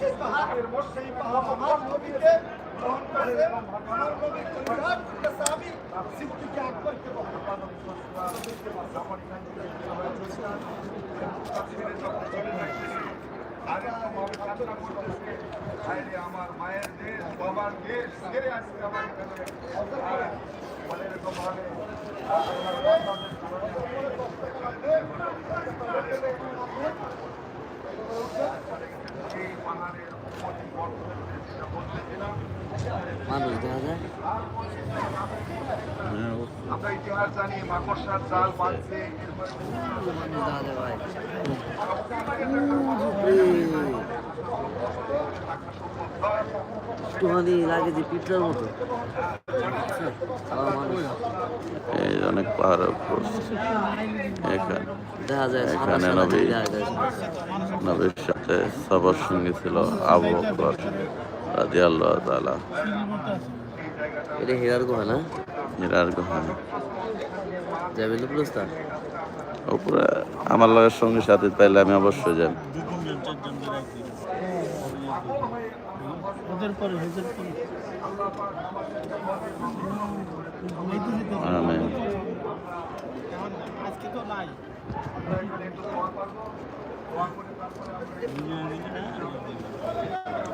সেই পাহাড়ের সেই পাহাড় নবীকে গ্রহণ করে আমার নবীর পরিবার সাহাবি সিদ্দিকে আকবরকে আমার মায়ের দেশ বাবার দেশ ছেড়ে আসছে আমার এরকম ভাবে মানুষ দেখা যায়। একটুখানি লাগে যে পিঁপড়ার মতো। এই অনেক পাহাড়ের উপর এখানে দেখা যায় এখানে নবী দেখা যায়। নবীর সাথে সবার সঙ্গে ছিল আবু বকর রাদিয়াল্লাহু তাআলা। এটা হীরার গুহা না? হীরার গুহা। যাবেন প্রস্তাব উপরে আমার লগের সঙ্গে সাথে পাইলে আমি অবশ্যই যাই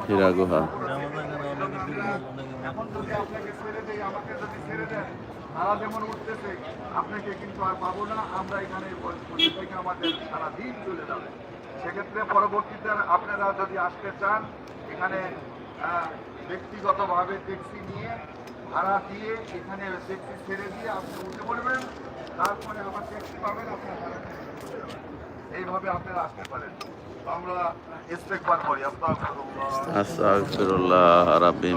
হীরা গুহা। এখন যদি আপনাকে ছেড়ে দেই, আমাকে যদি ছেড়ে দেন, তারা যেমন উঠতেছে, আপনাকে কিন্তু আর পাবো না। আমরা এখানে থেকে আমাদের সারা দিন চলে যাবে। সেক্ষেত্রে পরবর্তীতে আপনারা যদি আসতে চান, এখানে ব্যক্তিগতভাবে ট্যাক্সি নিয়ে ভাড়া দিয়ে এখানে ট্যাক্সি ছেড়ে দিয়ে আপনি উঠে পড়বেন। তারপরে আবার ট্যাক্সি পাবেন, আপনার দিয়ে। এইভাবে আপনারা আসতে পারেন। আমরা ইস্তেকবার করি আপনার আস্তাগফিরুল্লাহ রাব্বি